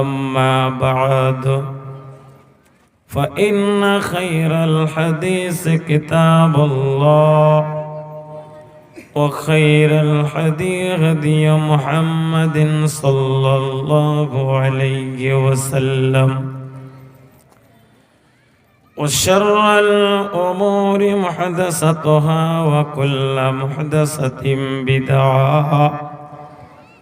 أما بعد فإن خير الحديث كتاب الله وخير الحديث هدي محمد صلى الله عليه وسلم. وشر الأمور محدثتها وكل محدثة بدعة.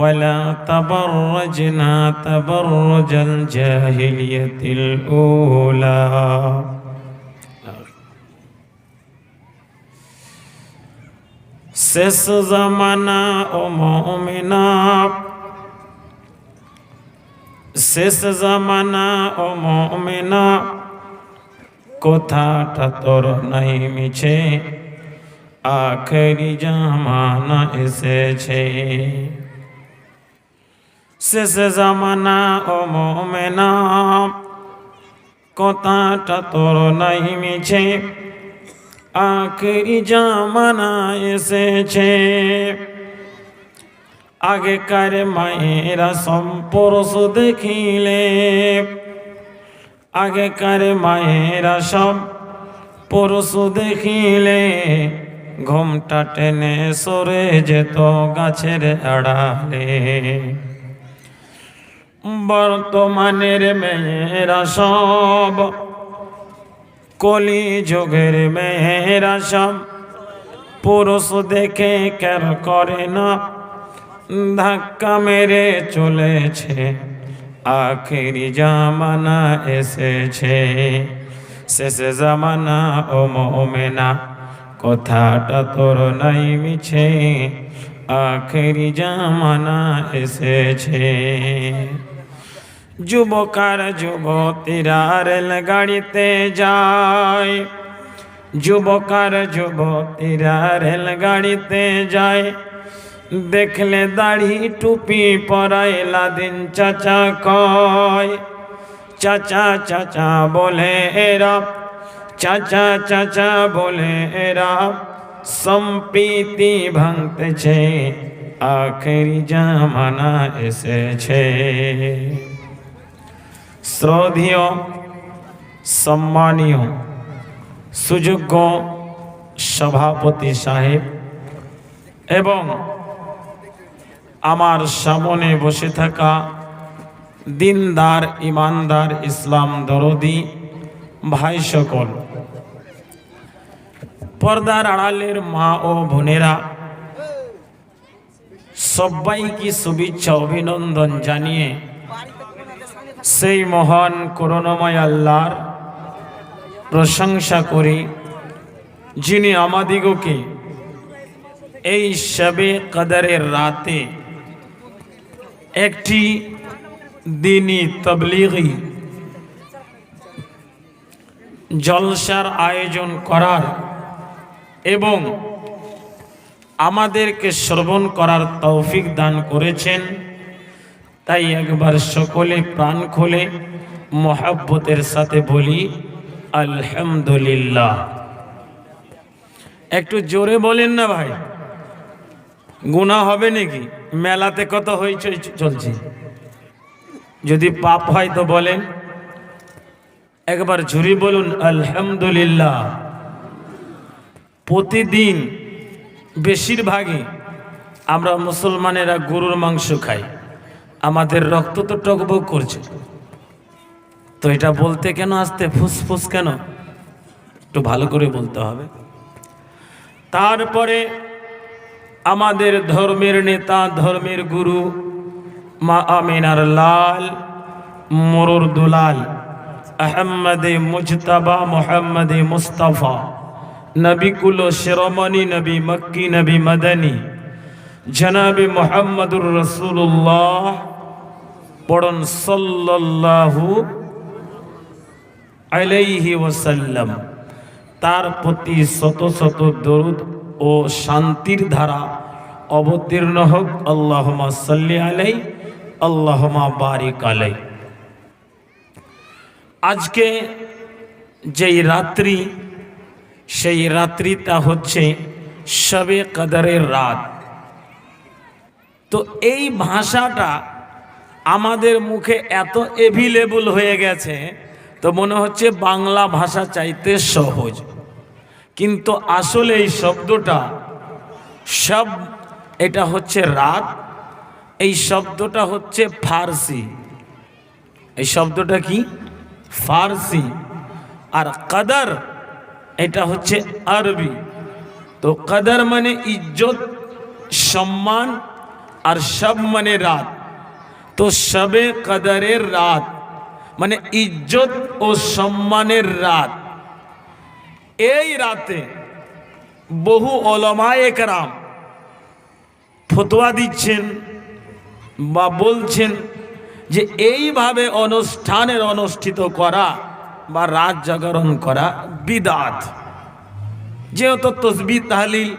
ولا تبرجنا تبرج الجاهلية الأولى শেষ জামানা ও মমিনা শেষ জামানা ও মমিনা কোথাটা তোর নাই মিছে আখেরি জামানা এসেছে শেষ জামানা ও মমেনা। কথাটা তোর নাই মিছে, আখেরি জামানা এসেছে। আগেকার মায়েরা সম্পরশ দেখিলে, আগেকার মায়েরা সব পরশু দেখিলে, ঘুমটা টেনে সরে যেত গাছের আড়ালে। বর্তমানের মেয়েরা সব কলি যুগের মেয়েরা সব। পুরুষ দেখে কেন করে না, ধাক্কা মেরে চলেছে। আখেরি জামানা এসেছে। শেষে জামানা ও মোমেনা, কথাটা তোর নাই মিছে। আখেরি জামানা এসেছে। যুবকার যুবতীরা রেল গাড়িতে যায়। যুবকার যুবতীরা রেল গাড়িতে যায়। দেখলে দাড়ি টুপি পরাই লাদিন চাচা কয়, চাচা চাচা বলে এরা, চাচা চাচা বলে এরা, সম্প্রীতি ভাঙতেছে, আখেরি জামানা এসেছে। শ্রদ্ধেয়, সম্মানীয়, সুযোগ্য সভাপতি সাহেব এবং আমার সামনে বসে থাকা দিনদার, ইমানদার ইসলাম দরদি ভাই সকল, পর্দার আড়ালের মা ও বোনেরা, সবাইকে শুভেচ্ছা, অভিনন্দন জানিয়ে সেই মহান করুণাময় আল্লাহর প্রশংসা করি, যিনি আমাদিগকে এই শবে কদরের রাতে একটি দিনই তবলিগি জলসার আয়োজন করার এবং আমাদেরকে শ্রবণ করার তৌফিক দান করেছেন। তাই একবার সকলে প্রাণ খোলে মহাব্বতের সাথে বলি, আলহামদুলিল্লাহ। একটু জোরে বলেন না ভাই গুণা হবে নাকি? মেলাতে কত হইচই চলছে? যদি পাপ হয় তো বলেন। একবার ঝুরি বলুন, আলহামদুলিল্লাহ। প্রতিদিন বেশিরভাগই আমরা মুসলমানেরা গরুর মাংস খাই। আমাদের রক্ত তো টকবক করছে। তো এটা বলতে কেন আসতে, ফুসফুস কেন? একটু ভালো করে বলতে হবে। তারপরে আমাদের ধর্মের নেতা, ধর্মের গুরু, মা আমিনার লাল, মরুর দুলাল, আহম্মদে মুজতাবা, মোহাম্মদে মুস্তাফা, নবী কুলো শিরোমণি নবী মক্কি, নবী মদনী, জনাবি মোহাম্মদুর রসুল্লাহ পড়ন সাল্লাল্লাহু আলাইহি ওয়াসাল্লাম। তার প্রতি শত শত দরুদ ও শান্তির ধারা অবতীর্ণ হোক। আল্লাহমা সাল্লি আলাই আল্লাহমা বারিক আলাই আজকে যেই রাত্রি, সেই রাত্রিটা হচ্ছে শবে কদরের রাত। তো এই ভাষাটা আমাদের মুখে এত এভিলেবল হয়ে গেছে, তো মনে হচ্ছে বাংলা ভাষা চাইতে সহজ। কিন্তু আসলে এই শব্দটা, সব, এটা হচ্ছে রাত, এই শব্দটা হচ্ছে ফার্সি। এই শব্দটা কি? ফার্সি। আর কাদার, এটা হচ্ছে আরবি। তো কাদার মানে ইজ্জত, সম্মান, আর সব মানে রাত। তো সবে কদরের রাত মানে ইজ্জত ও সম্মানের রাত। এই রাতে বহু অলমায় একরাম ফতোয়া দিচ্ছেন বা বলছেন যে এইভাবে অনুষ্ঠানের অনুষ্ঠিত করা বা রাত জাগরণ করা বিদাত। যেহেতু তসবি তাহলিল,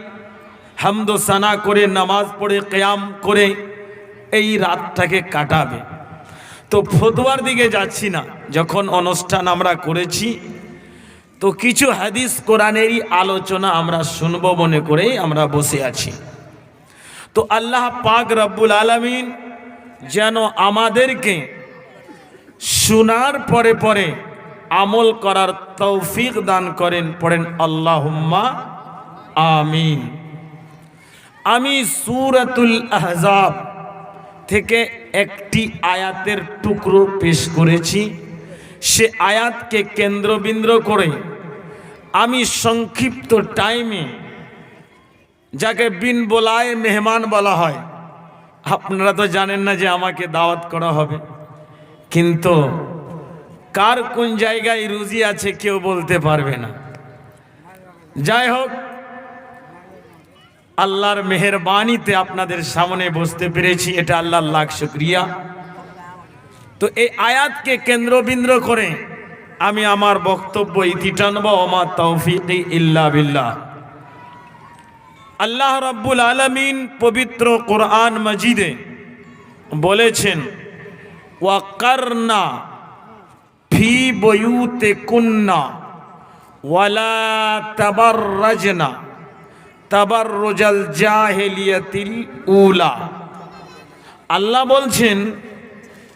হামদ সানা করে, নামাজ পড়ে, কেয়াম করে এই রাতটাকে কাটাবে। তো ফতুয়ার দিকে যাচ্ছি না। যখন অনুষ্ঠান আমরা করেছি, তো কিছু হাদিস কোরআনেরই আলোচনা আমরা শুনব মনে করেই আমরা বসে আছি। তো আল্লাহ পাক রব্বুল আলমিন যেন আমাদেরকে শোনার পরে পরে আমল করার তৌফিক দান করেন, পড়েন আল্লাহুম্মা আমিন। আমি সুরাতুল আহজাব থেকে একটি আয়াতের টুকরো পেশ করেছি। সে আয়াতকে কেন্দ্রবিন্দ্র করে আমি সংক্ষিপ্ত টাইমে যাকে বিন বোলায় মেহমান বলা হয়, আপনারা তো জানেন না যে আমাকে দাওয়াত করা হবে। কিন্তু কার কোন জায়গায় রুজি আছে কেউ বলতে পারবে না। যাই হোক আল্লাহর মেহরবানিতে আপনাদের সামনে বসতে পেরেছি, এটা আল্লাহর লাখ শুক্রিয়া। তো এই আয়াতকে কেন্দ্রবিন্দ্র করে আমি আমার বক্তব্য ইতি টানব আমার তৌফিক ইল্লা বিল্লাহ। আল্লাহ রাব্বুল আলমিন পবিত্র কোরআন মজিদে বলেছেন ওয়াকারনা ফি বয়ুতে কুন্না ওয়ালা তাবার রাজনা তাবার রোজাল জাহেলিয়াতিল উলা। আল্লাহ বলছেন,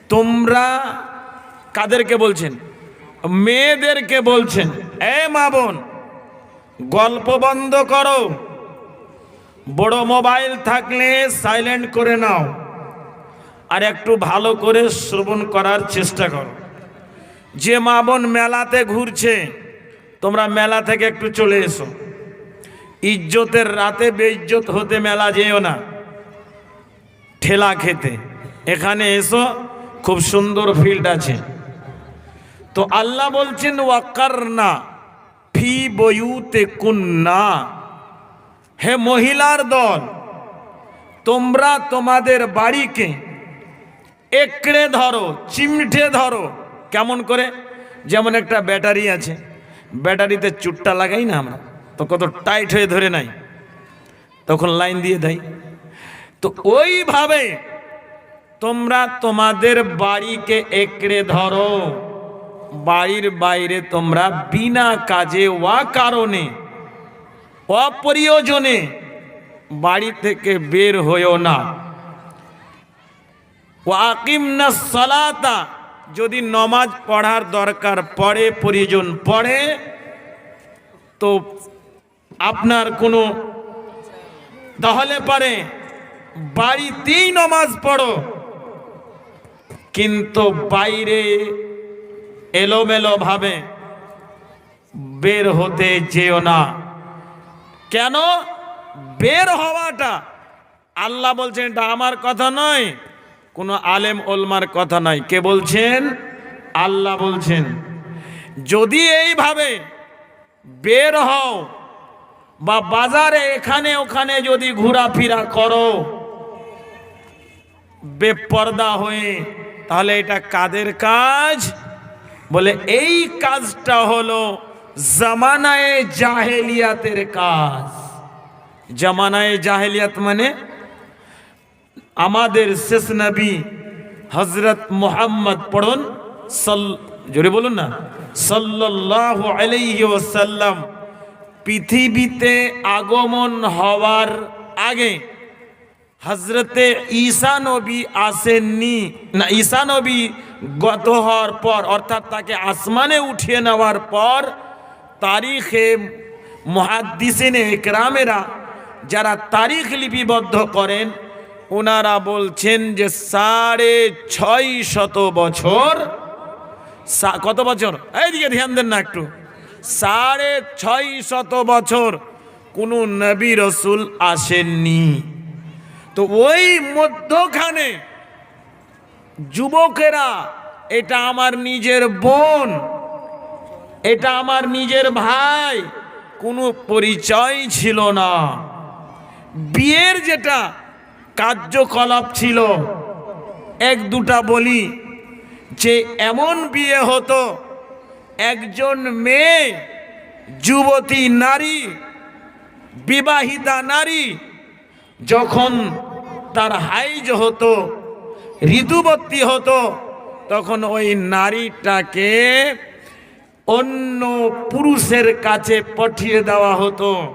তোমরা কাদেরকে বলছেন? মেয়েদেরকে বলছেন, এ মা বোন, গল্প বন্ধ করো। বড় মোবাইল থাকলে সাইলেন্ট করে নাও। আর একটু ভালো করে শ্রবণ করার চেষ্টা করো। যে মা বোন মেলাতে ঘুরছে, তোমরা মেলা থেকে একটু চলে এসো। ইজ্জতের রাতে বেইজ্জত হতে মেলা যেও না। ঠেলা খেতে। এখানে এসো, খুব সুন্দর ফিল্ড আছে। তো আল্লাহ বলছেন ওয়াকার না ফি বয়ুতে কুন্না হে মহিলার দল, তোমরা তোমাদের বাড়িকে একড়ে ধরো, চিমটে ধরো, কেমন করে? যেমন একটা ব্যাটারি আছে। ব্যাটারিতে চুটটা লাগাই না আমরা? তো কত টাইট হয়ে ধরে নাই। তখন লাইন দিয়ে দেয়, তো ওইভাবে তোমরা তোমাদের বাড়িকে একড়ে ধরো। বাড়ির বাইরে তোমরা বিনা কাজে ওয়া কারণে, অপ্রয়োজনে বাড়ি থেকে বের হয়েও না। ওয়াকিম না সালাতা, যদি নমাজ পড়ার দরকার পড়ে, প্রয়োজন পড়ে, তো আপনার কোনো তাহলে পারে বাড়িতেই নমাজ পড়ো। কিন্তু বাইরে এলোমেলো ভাবে বের হতে যেও না। কেন? বের হওয়াটা। আল্লাহ বলছেন, এটা আমার কথা নয়, কোনো আলেম ওলমার কথা নয়। কে বলছেন? আল্লাহ বলছেন, যদি এইভাবে বের হও বা বাজারে এখানে ওখানে যদি ঘোরাফেরা করো, বেপর্দা হয়ে, তাহলে এটা কাদের কাজ? বলে, এই কাজটা হলো জামানায় জাহেলিয়াতের কাজ। জামানায় জাহেলিয়াত মানে আমাদের শেষ নবী হজরত মোহাম্মদ পড়ুন, সল, জোরে বলুন না, সাল্লাল্লাহু আলাইহি ওয়াসাল্লাম পৃথিবীতে আগমন হওয়ার আগে হজরতে ঈসা নবী আসেননি। না, ঈসা নবী গত হওয়ার পর, অর্থাৎ তাকে আসমানে উঠিয়ে নেওয়ার পর তারিখে মহাদ্দিসিনে একরামেরা যারা তারিখ লিপিবদ্ধ করেন ওনারা বলছেন যে সাড়ে ছয় শত বছর কত বছর? এইদিকে ধ্যান দেন না একটু। সাড়ে ছয় শত বছর কোনো নবী রসুল আসেননি। তো ওই মধ্যখানে যুবকেরা, এটা আমার নিজের বোন, এটা আমার নিজের ভাই, কোনো পরিচয় ছিল না। বিয়ের যেটা কার্যকলাপ ছিল, এক দুটা বলি যে, এমন বিয়ে হতো একজন মেয়ে, যুবতী নারী, বিবাহিতা নারী, যখন তার হাইজ হতো, ঋতুবর্তী হতো, তখন ওই নারীটাকে অন্য পুরুষের কাছে পাঠিয়ে দেওয়া হতো।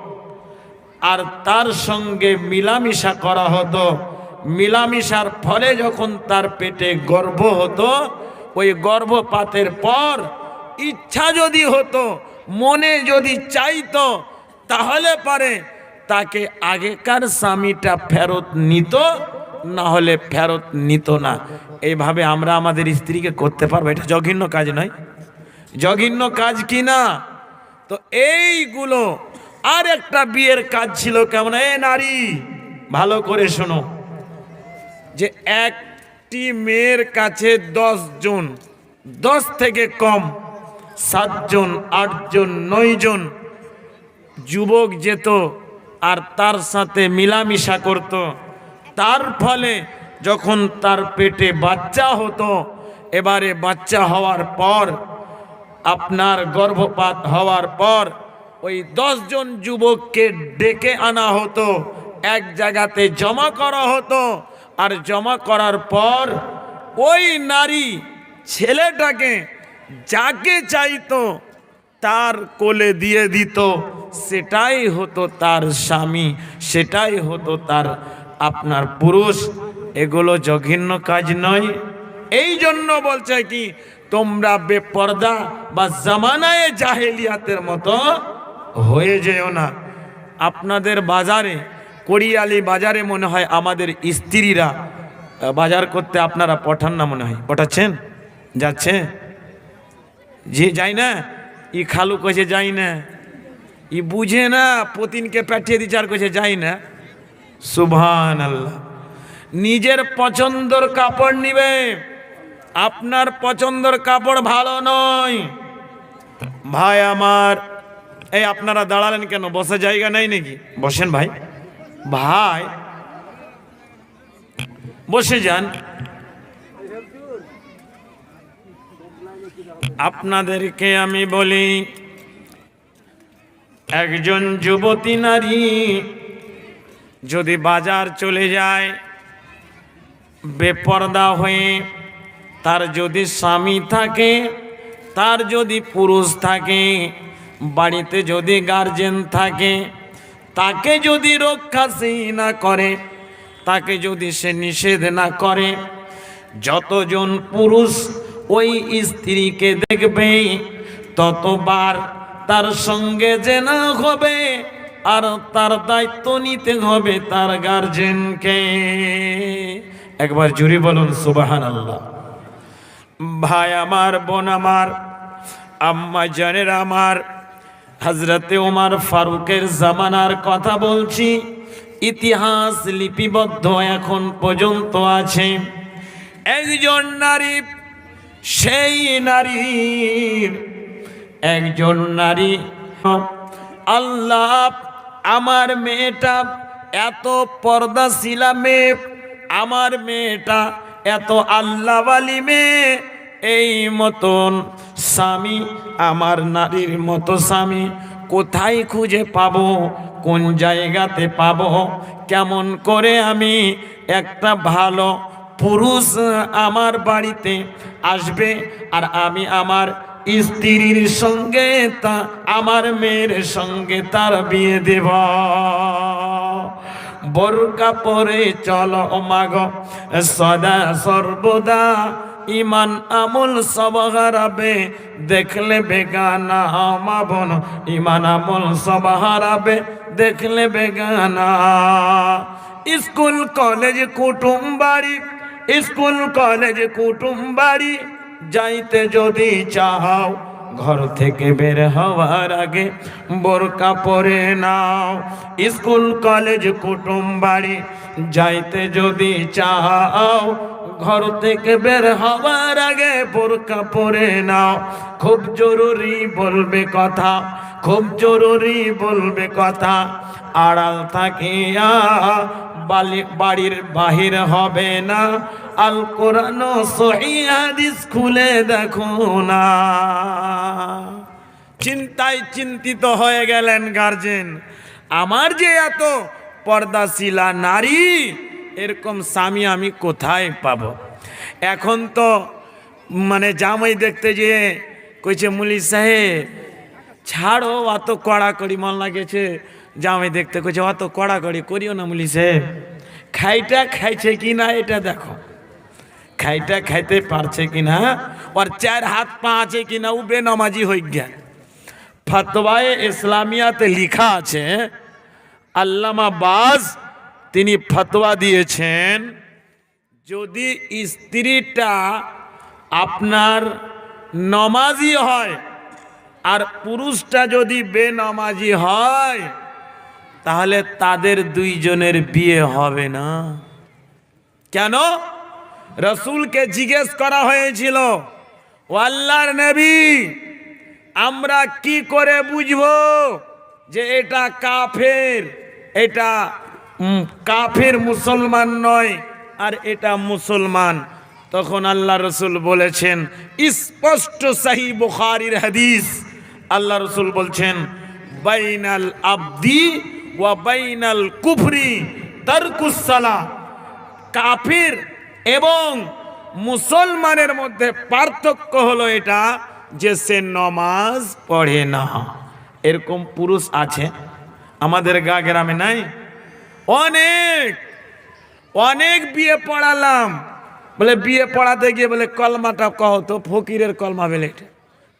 আর তার সঙ্গে মিলামিশা করা হতো। মিলামিশার ফলে যখন তার পেটে গর্ভ হতো, ওই গর্ভপাতের পর ইচ্ছা যদি হতো, মনে যদি চাইতো, তাহলে পারে। তাকে আগেকার স্বামীটা ফেরত নিত, না হলে ফেরত নিত না। এইভাবে আমরা আমাদের স্ত্রীকে করতে পারব, এটা জঘন্য কাজ নয়। জঘন্য কাজ কি না? তো এইগুলো আর একটা বিয়ের কাজ ছিল কেমন? এ নারী, ভালো করে শোনো। যে একটি মেয়ের কাছে দশ জন, দশ থেকে কম। সাতজন, আটজন, নয়জন যুবক যেত আর তার সাথে মিলামিশা করত। তার ফলে যখন তার পেটে বাচ্চা হতো, এবারে বাচ্চা হওয়ার পর, আপনার গর্ভপাত হওয়ার পর ওই দশজন যুবককে ডেকে আনা হতো, এক জায়গাতে জমা করা হতো আর জমা করার পর ওই নারী ছেলেটাকে যাকে চাইতো তার কোলে দিয়ে দিত। সেটাই হতো তার স্বামী, সেটাই হতো তার আপনার পুরুষ। এগুলো জঘন্য কাজ নয়। এই জন্য বলছে কি, তোমরা বেপর্দা বা জামানায় জাহেলিয়াতের মতো হয়ে যেও না। আপনাদের বাজারে, কড়িয়ালি বাজারে মনে হয় আমাদের স্ত্রীরা বাজার করতে আপনারা পঠান না মনে হয়। পঠাচ্ছেন? যাচ্ছে যে যাই না, ই খালু কছে যাই না। ই বুঝে না, পতিনকে পাঠিয়ে দিচ্ছে আর কছে যাই না। সুভান আল্লাহ নিজের পছন্দর কাপড় নিবে। আপনার পছন্দর কাপড় ভালো নয়। ভাই আমার, এই আপনারা দাঁড়ালেন কেন? বসে জায়গা নাই নাকি? বসেন ভাই। ভাই, বসে যান। আপনাদেরকে আমি বলি, একজন যুবতী নারী যদি বাজার চলে যায়, বেপর্দা হয়ে তার যদি স্বামী থাকে, তার যদি পুরুষ থাকে, বাড়িতে যদি গার্জেন থাকে, তাকে যদি রক্ষাশী না করে, তাকে যদি সে নিষেধ না করে, যতজন পুরুষ ওই স্ত্রীকে দেখবে, ততবার তার সঙ্গে যে না হবে, আর তার দায়িত্ব নিতে হবে তার গার্জেনকে একবার জুড়ে বলুন সুবাহান আল্লাহ ভাই আমার, বোন আমার, আম্মা জানের আমার হজরতে ওমার ফারুকের জামানার কথা বলছি, ইতিহাস লিপিবদ্ধ এখন পর্যন্ত আছে। একজন নারী সেই নারীর একজন নারী। আল্লাহ, আমার মেয়েটা এত পর্দাশীলা মেয়ে, আমার মেয়েটা এত আল্লাহওয়ালি মেয়ে, এই মতন স্বামী, আমার নারীর মতো স্বামী কোথায় খুঁজে পাবো, কোন জায়গাতে পাবো, কেমন করে আমি একটা ভালো পুরুষ আমার বাড়িতে আসবে আর আমি আমার স্ত্রীর সঙ্গে তা, আমার মেয়ের সঙ্গে তার বিয়ে দেব। বোরকা পরে চলো মাগ সদা সর্বদা ইমান আমল সব হারাবে, দেখলে বেগানা মা বোন, ইমান আমল সব হারাবে, দেখলে বেগানা। স্কুল, কলেজ, কুটুম বাড়ি স্কুল, কলেজ, কুটুম বাড়ি যাইতে যদি চাও, ঘর থেকে বের হওয়ার আগে বোরকা পরে নাও। স্কুল, কলেজ, কুটুম বাড়ি যাইতে যদি চাও, ঘর থেকে বের হওয়ার আগে বোরকা পরে নাও। খুব জরুরি বলবে কথা, খুব জরুরি বলবে কথা, আড়াল থাকিয়া বাড়ির বাহির হবে না। আল কোরআন হাদিস খুলে দেখো না। চিন্তায় চিন্তিত হয়ে গেলেন গার্জেন। আমার যে এত পর্দাশিলা নারী, এরকম স্বামী আমি কোথায় পাবো? এখন তো মানে জামাই দেখতে যেয়ে কইছে, মুলি সাহেব, ছাড়ো, অত কড়াকড়ি মন লাগেছে। জামাই দেখতে কইছে, অত কড়াকড়ি করিও না সাহেব খাইটা খাইছে কি না এটা দেখো। খাইটা খাইতে পারছে কি না ওর চার হাত পা আছে কি না ও বেনামাজি হয়ে গেল। ফতওয়ায়ে ইসলামিয়াতে লিখা আছে, আল্লামা বাজ তিনি ফতোয়া দিয়েছেন, যদি স্ত্রীটা আপনার নমাজি হয় আর পুরুষটা যদি বেনমাজি হয় তাহলে তাদের দুইজনের বিয়ে হবে না। কেন? রসুলকে জিজ্ঞেস করা হয়েছিল ও আল্লাহর নবী, আমরা কি করে বুঝব যে এটা কাফের? এটা কাফের মুসলমান নয় আর এটা মুসলমান? তখন আল্লাহ রসুল বলেছেন, স্পষ্ট সাহি বুখারির হাদিস। আল্লাহ রসুল বলছেন, বাইনাল আব্দি ওয়া বাইনাল কুফরি তারকুসালা কাফির এবং মুসলমানের মধ্যে পার্থক্য হলো এটা যে সে নমাজ পড়ে না। এরকম পুরুষ আছে, আমাদের গা গ্রামে নাই? অনেক অনেক বিয়ে পড়ালাম। বলে বিয়ে পড়াতে গিয়ে বলে কলমাটা কহ তো ফকিরের কলমা বলে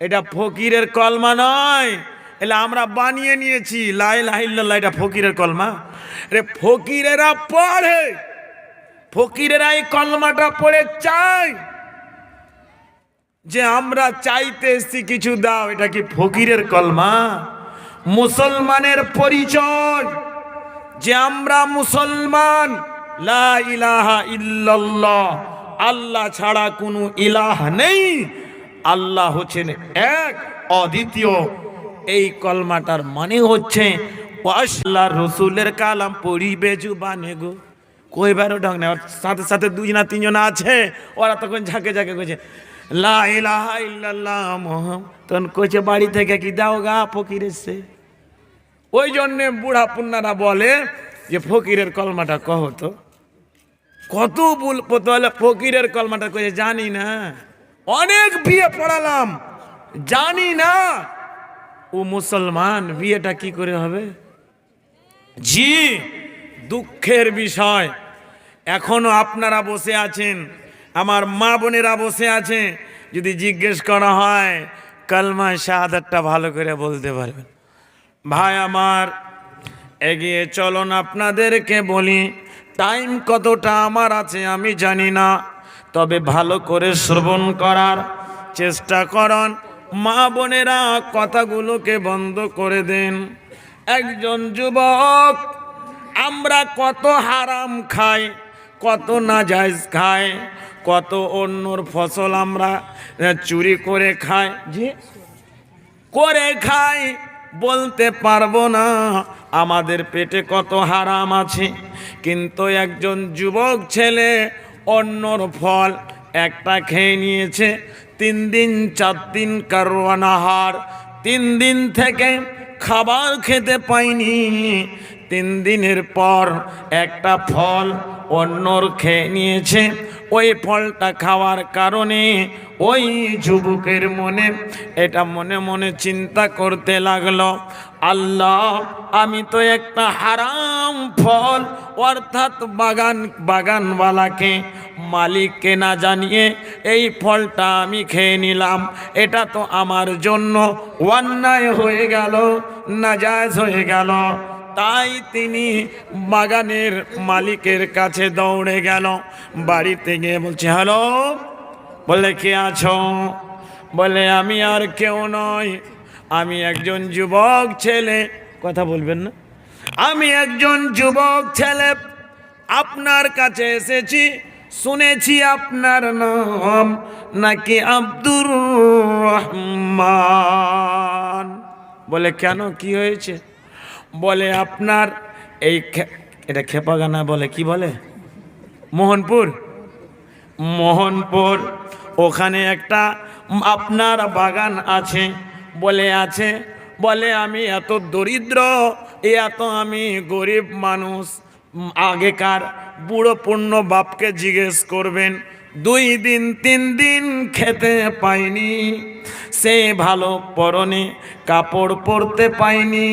এটা ফকিরের কলমা নয়। এলে আমরা বানিয়ে নিয়েছি। লাই লাহিল্লাহ এটা ফকিরের কলমা। রে ফকিরেরা পড়ে। ফকিরেরা এই কলমাটা পড়ে চাই যে আমরা চাইতে এসছি, কিছু দাও, এটা কি ফকিরের কলমা? মুসলমানের পরিচয়। যে আমরা মুসলমান, লা আল্লাহ ছাড়া কোনো ইলাহ নেই। আল্লাহ হচ্ছেন এক, অদ্বিতীয় এই কলমাটার মানে হচ্ছে, আল্লাহ রসুলের কালাম পড়িবে জুবানে গো। কইবারও ঢং না সাথে সাথে দুজন তিনজন আছে, ওরা তখন ঝাঁকে ঝাঁকে কইছে ইল্লাল্লাহ তখন কইছে, বাড়ি থেকে কি দাও গা ফকির এসছে ওই জন্যে বুড়া পুন্নারা বলে যে, ফকিরের কলমাটা কহ তো। কত বুল বলে ফকিরের কলমাটা কয়ে জানি না। অনেক বিয়ে পড়ালাম, জানি না। ও মুসলমান, বিয়েটা কি করে হবে? জি, দুঃখের বিষয়। এখনও আপনারা বসে আছেন, আমার মা বোনেরা বসে আছে। যদি জিজ্ঞেস করা হয় কালমা শাহাদাতটা ভালো করে বলতে পারবেন। ভাই আমার, এগিয়ে চলুন আপনাদেরকে বলি টাইম কতটা আমার আছে আমি জানি না। তবে ভালো করে শ্রবণ করার চেষ্টা করন। মা বোনেরা কথাগুলোকে বন্ধ করে দেন। একজন যুবক আমরা কত হারাম খাই কত নাজাইজ খাই কত অন্যর ফসল আমরা চুরি করে খাই। জি। করে খাই বলতে পারব না আমাদের পেটে কত হারাম আছে। কিন্তু একজন যুবক ছেলে অন্যর ফল একটা খেয়ে নিয়েছে তিন দিন, চার দিন কারওয়ানাহার তিন দিন থেকে খাবার খেতে পাইনি। তিন দিনের পর একটা ফল অন্যর খেয়ে নিয়েছে। ওই ফলটা খাওয়ার কারণে ওই যুবকের মনে এটা মনে মনে চিন্তা করতে লাগল। আল্লাহ, আমি তো একটা হারাম ফল, অর্থাৎ বাগান, বাগানওয়ালাকে, মালিককে না জানিয়ে এই ফলটা আমি খেয়ে নিলাম। এটা তো আমার জন্য অন্যায় হয়ে গেল, নাজায়জ হয়ে গেল। তাই তিনি বাগানের মালিকের কাছে দৌড়ে গেল। বাড়িতে গিয়ে বলছে, হ্যালো? বলে কে আছো? বলে আমি আর কেউ নয় আমি একজন যুবক ছেলে। কথা বলবেন না। আমি একজন যুবক ছেলে। আপনার কাছে এসেছি। শুনেছি আপনার নাম। নাকি আব্দুর রহমান? বলে কেন? কি হয়েছে? বলে আপনার এই এটা খেপাগানা বলে, কি বলে? মোহনপুর। মোহনপুর, ওখানে একটা আপনার বাগান আছে, বলে আছে, বলে আমি এত দরিদ্র এত আমি গরিব মানুষ আগেকার বুড়ো পূর্ণ বাপকে জিজ্ঞেস করবেন দুই দিন, তিন দিন খেতে পাইনি। সে ভালো পরনে কাপড় পরতে পাইনি।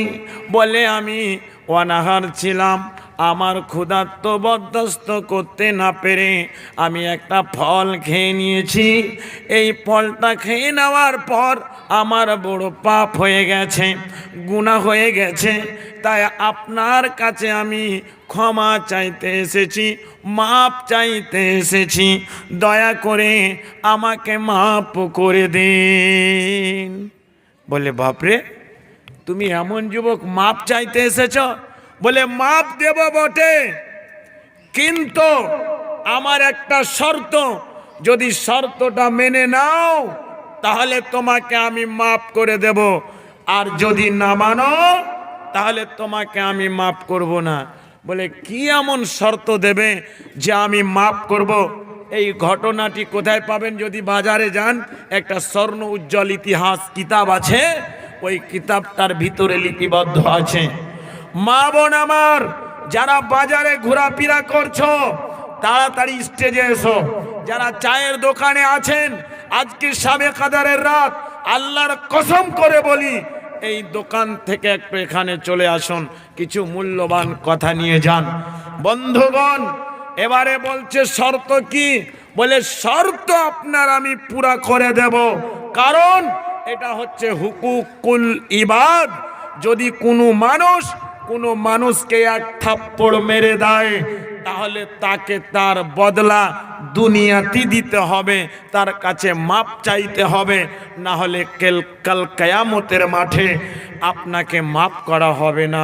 বলে আমি অনাহার ছিলাম আমার ক্ষুধার্ত বরদাস্ত করতে না পেরে আমি একটা ফল খেয়ে নিয়েছি। এই ফলটা খেয়ে নেওয়ার পর আমার বড় পাপ হয়ে গেছে গুণা হয়ে গেছে। তাই আপনার কাছে আমি ক্ষমা চাইতে এসেছি, মাপ চাইতে এসেছি। দয়া করে আমাকে মাপ করে দিন। বলে বাপরে, তুমি এমন যুবক মাপ চাইতে এসেছ? বলে, মাপ দেব বটে। কিন্তু আমার একটা শর্ত। যদি শর্তটা মেনে নাও, তাহলে তোমাকে আমি মাপ করে দেব। আর যদি না মানো, তাহলে তোমাকে আমি মাপ করব না। বলে, কি এমন শর্ত দেবে যে আমি মাপ করব? এই ঘটনাটি কোথায় পাবেন যদি বাজারে যান? একটা স্বর্ণ উজ্জ্বল ইতিহাস কিতাব আছে। ওই কিতাবটার ভিতরে লিপিবদ্ধ আছে। মা বোন আমার, যারা বাজারে ঘোরাফেরা করছ, তাড়াতাড়ি স্টেজে এসো। যারা চায়ের দোকানে আছেন, আজকে সাবে কাদারের রাত, আল্লাহর কসম করে বলি, এই দোকান থেকে একটু এখানে চলে আসুন, কিছু মূল্যবান কথা নিয়ে যান। বন্ধুগণ, এবারে বলছে শর্ত কি? বলে শর্ত আপনার আমি পুরা করে দেব। কারণ এটা হচ্ছে হুকুকুল ইবাদ। যদি কোনো মানুষ কোনো মানুষকে এক থাপ্পড় মেরে দেয়, তাহলে তাকে তার বদলা দুনিয়াতি দিতে হবে, তার কাছে মাপ চাইতে হবে, না হলে কেল, কাল কেয়ামতের মাঠে আপনাকে মাপ করা হবে না।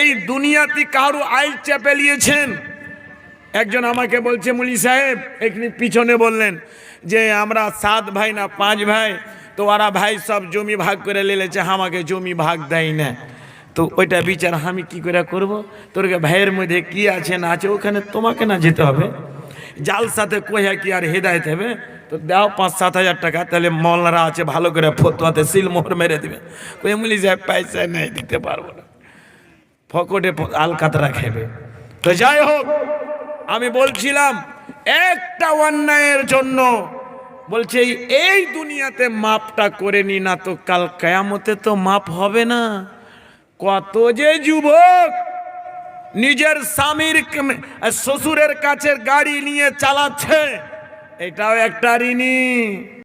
এই দুনিয়াতি কারু আইল চেপে নিয়েছেন একজন আমাকে বলছে, মুলি সাহেব এখানে পিছনে বললেন যে আমরা সাত ভাই না পাঁচ ভাই, তো ওরা ভাই সব জমি ভাগ করে লেলেছে, আমাকে জমি ভাগ দেয় না। তো ওইটা বিচার আমি কি করে করব? তোর ভাইয়ের মধ্যে কি আছে, না আছে, ওখানে তোমাকে না যেতে হবে। জাল সাথে কোয়া কি আর হেদায়ত হবে? তো দাও পাঁচ, সাত হাজার টাকা, তাহলে মলনারা আছে, ভালো করে ফতুয়াতে সিল মোহর মেরে দেবে। ওই মুলি সাহেব পয়সা নেই, দিতে পারব না। ফকটে প- আলকাতরা খেবে। তো যাই হোক, আমি বলছিলাম, একটা অন্যায়ের জন্য বলছে, এই দুনিয়াতে মাপটা করে নি না তো কাল কেয়ামতে তো মাপ হবে না। কত যে যুবক নিজের স্বামীর শ্বশুরের কাছে গাড়ি নিয়ে চালাচ্ছে এটাও একটা ঋণী।